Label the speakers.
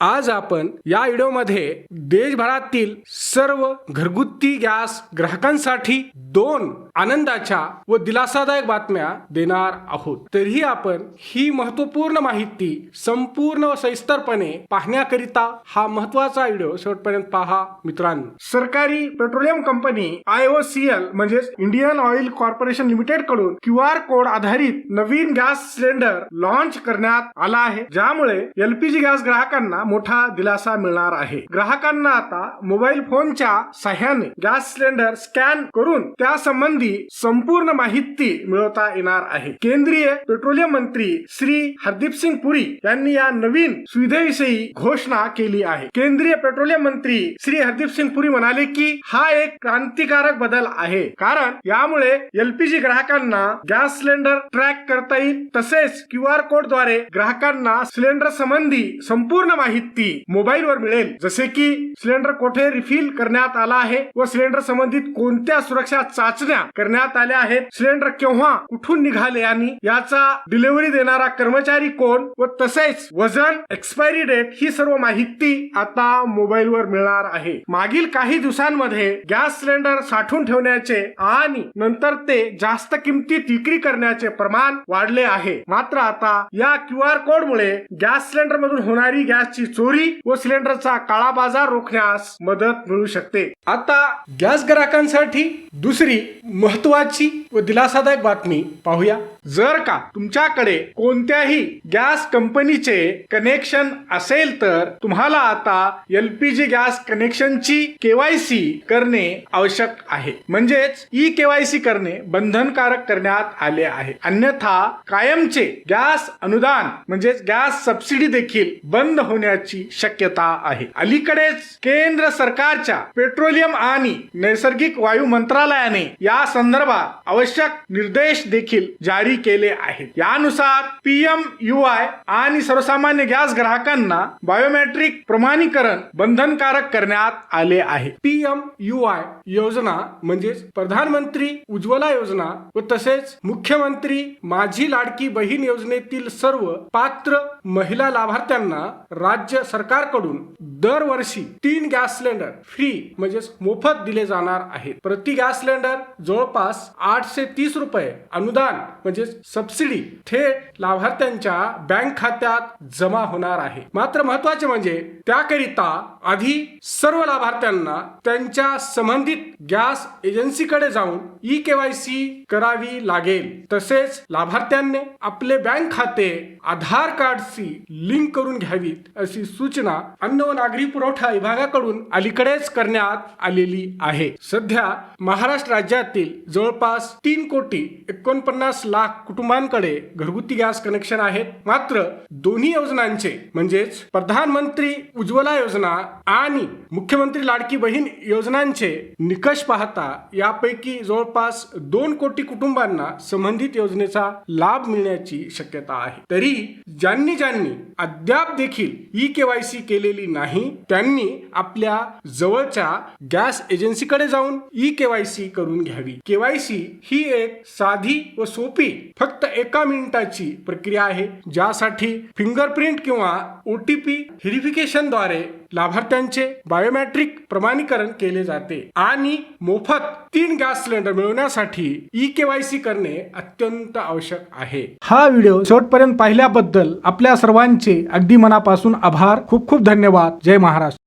Speaker 1: आज आपण या व्हिडिओमध्ये देशभरातील सर्व घरगुती गॅस ग्राहकांसाठी दोन आनंदाच्या व दिलासादायक बातम्या देणार आहोत. तरीही आपण ही महत्त्वपूर्ण माहिती संपूर्ण व सविस्तरपणे पाहण्याकरिता हा महत्त्वाचा व्हिडिओ शेवटपर्यंत पहा मित्रांनो. सरकारी petroleum company I O C L म्हणजेच इंडियन ऑइल कॉर्पोरेशन लिमिटेडकडून क्यू आर कोड आधारित नवीन गॅस सिलेंडर लॉन्च करण्यात आला आहे. ज्यामुळे एलपीजी गॅस ग्राहकांना मोठा दिलासा मिळणार आहे. ग्राहकांना आता मोबाईल फोनच्या सहाय्याने गॅस सिलेंडर स्कॅन करून त्यासंबंधी संबंधी संपूर्ण माहिती मिळवता येणार आहे. केंद्रीय पेट्रोलियम मंत्री श्री हरदीप सिंग पुरी यांनी या नवीन सुविधेविषयी घोषणा केली आहे. केंद्रीय पेट्रोलियम मंत्री श्री हरदीप सिंग पुरी म्हणाले की हा एक क्रांतिकारक बदल आहे. कारण यामुळे एलपीजी ग्राहकांना गॅस सिलेंडर ट्रॅक करता येईल. तसेच क्यू आर कोडद्वारे ग्राहकांना सिलेंडर संबंधी संपूर्ण माहिती मोबाईल वर मिळेल. जसे की सिलेंडर कोठे रिफिल करण्यात आला आहे व सिलेंडर संबंधित कोणत्या सुरक्षा चाचण्या करण्यात आल्या आहेत. सिलेंडर केव्हा कुठून निघाले आणि याचा डिलिव्हरी देणारा कर्मचारी कोण व तसेच वजन एक्सपायरी डेट ही सर्व माहिती आता मोबाईल वर मिळणार आहे. मागील काही दिवसांमध्ये गॅस सिलेंडर साठवून ठेवण्याचे आणि नंतर ते जास्त किमतीत विक्री करण्याचे प्रमाण वाढले आहे. मात्र आता या क्यू आर कोड मुळे गॅस सिलेंडर मधून होणारी गॅसची चोरी व सिलेंडरचा काळा बाजार रोखण्यास मदत मिळू शकते. आता गॅस ग्राहकांसाठी दुसरी महत्वाची व दिलासादायक बातमी पाहूया. जर का तुमच्याकडे कोणत्याही गॅस कंपनीचे कनेक्शन असेल तर तुम्हाला आता एल पी जी गॅस कनेक्शनची केवायसी करणे आवश्यक आहे. म्हणजेच ई केवायसी करणे बंधनकारक करण्यात आले आहे. अन्यथा कायमचे गॅस अनुदान म्हणजेच गॅस सबसिडी देखील बंद होण्याची शक्यता आहे. अलीकडेच केंद्र सरकारच्या पेट्रोलियम आणि नैसर्गिक वायू मंत्रालयाने या संदर्भात आवश्यक निर्देश देखील जारी केले आहेत. यानुसार पीएम यू आय आणि सर्वसामान्य गॅस ग्राहकांना बायोमेट्रिक प्रमाणीकरण बंधनकारक करण्यात आले आहे. पीएम यू आय योजना म्हणजेच प्रधानमंत्री उज्ज्वला योजना व तसेच मुख्यमंत्री माझी लाडकी बहीण योजनेतील सर्व पात्र महिला लाभार्थ्यांना राज्य सरकारकडून दरवर्षी तीन गॅस सिलेंडर फ्री म्हणजेच मोफत दिले जाणार आहेत. प्रति गॅस सिलेंडर जवळपास आठशे तीस रुपये अनुदान म्हणजेच सबसिडी थेट लाभार्थ्यांच्या बँक खात्यात जमा होणार आहे. मात्र महत्त्वाचे म्हणजे त्याकरिता आधी सर्व लाभार्थ्यांना त्यांच्या संबंधित गॅस एजन्सीकडे जाऊन ई केवायसी करावी लागेल. तसेच लाभार्थ्यांनी आपले बँक खाते आधार कार्डशी लिंक करून घ्यावीत अशी सूचना अन्न व नागरी पुरवठा विभागाकडून अलीकडेच करण्यात आलेली आहे. सध्या महाराष्ट्र राज्यातील जवळपास तीन कोटी एकोणपन्नास लाख कुटुंबांकडे घरगुती गॅस कनेक्शन आहेत. मात्र दोन्ही योजनांचे म्हणजेच प्रधानमंत्री उज्ज्वला योजना आणि मुख्यमंत्री लाडकी बहीण योजनांचे निकष पाहता यापैकी जवळपास दोन कोटी कुटुंबांना संबंधित योजनेचा लाभ मिळण्याची शक्यता आहे. तरी ज्यांनी ज्यांनी अद्याप देखील ई केवायसी केलेली नाही त्यांनी आपल्या जवळच्या गॅस एजन्सीकडे जाऊन ई केवायसी करून घ्यावी. केवायसी ही एक साधी व सोपी फक्त एका मिनिटाची प्रक्रिया आहे ज्यासाठी फिंगरप्रिंट किंवा ओ टी पी व्हेरिफिकेशनद्वारे लाभार्थ्यांचे बायोमॅट्रिक प्रमाणीकरण केले जाते आणि मोफत तीन गॅस सिलेंडर मिळवण्यासाठी ई केवायसी करणे अत्यंत आवश्यक आहे. हा व्हिडिओ शेवटपर्यंत पाहिल्याबद्दल आपल्या सर्वांचे अगदी मनापासून आभार. खूप खूप धन्यवाद. जय महाराष्ट्र.